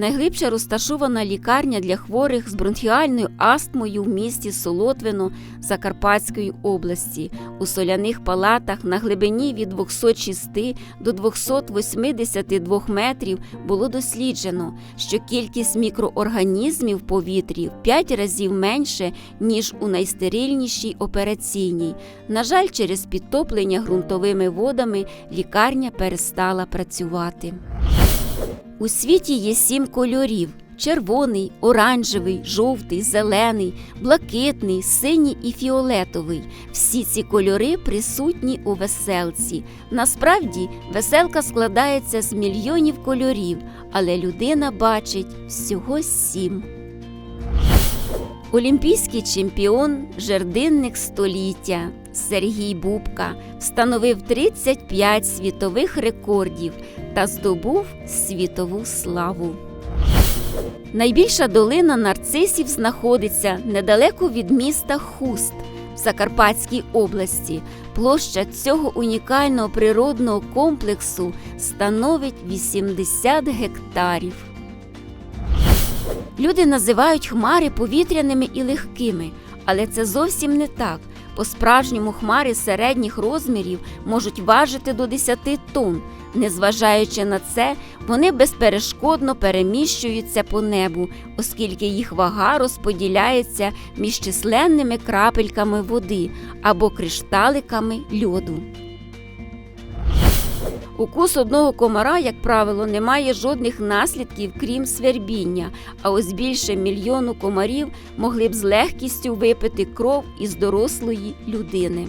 найглибше розташована лікарня для хворих з бронхіальною астмою в місті Солотвино Закарпатської області. У соляних палатах на глибині від 206 до 282 метрів було досліджено, що кількість мікроорганізмів в повітрі в 5 разів менше, ніж у найстерильнішій операційній. На жаль, через підтоплення ґрунтовими водами лікарня перестала працювати. У світі є сім кольорів: червоний, оранжевий, жовтий, зелений, блакитний, синій і фіолетовий. Всі ці кольори присутні у веселці. Насправді, веселка складається з мільйонів кольорів, але людина бачить всього сім. Олімпійський чемпіон, жердинник століття Сергій Бубка встановив 35 світових рекордів та здобув світову славу. Найбільша долина нарцисів знаходиться недалеко від міста Хуст в Закарпатській області. Площа цього унікального природного комплексу становить 80 гектарів. Люди називають хмари повітряними і легкими, але це зовсім не так. По-справжньому хмари середніх розмірів можуть важити до 10 тонн. Незважаючи на це, вони безперешкодно переміщуються по небу, оскільки їх вага розподіляється між численними крапельками води або кришталиками льоду. Укус одного комара, як правило, не має жодних наслідків, крім свербіння, а ось більше мільйону комарів могли б з легкістю випити кров із дорослої людини.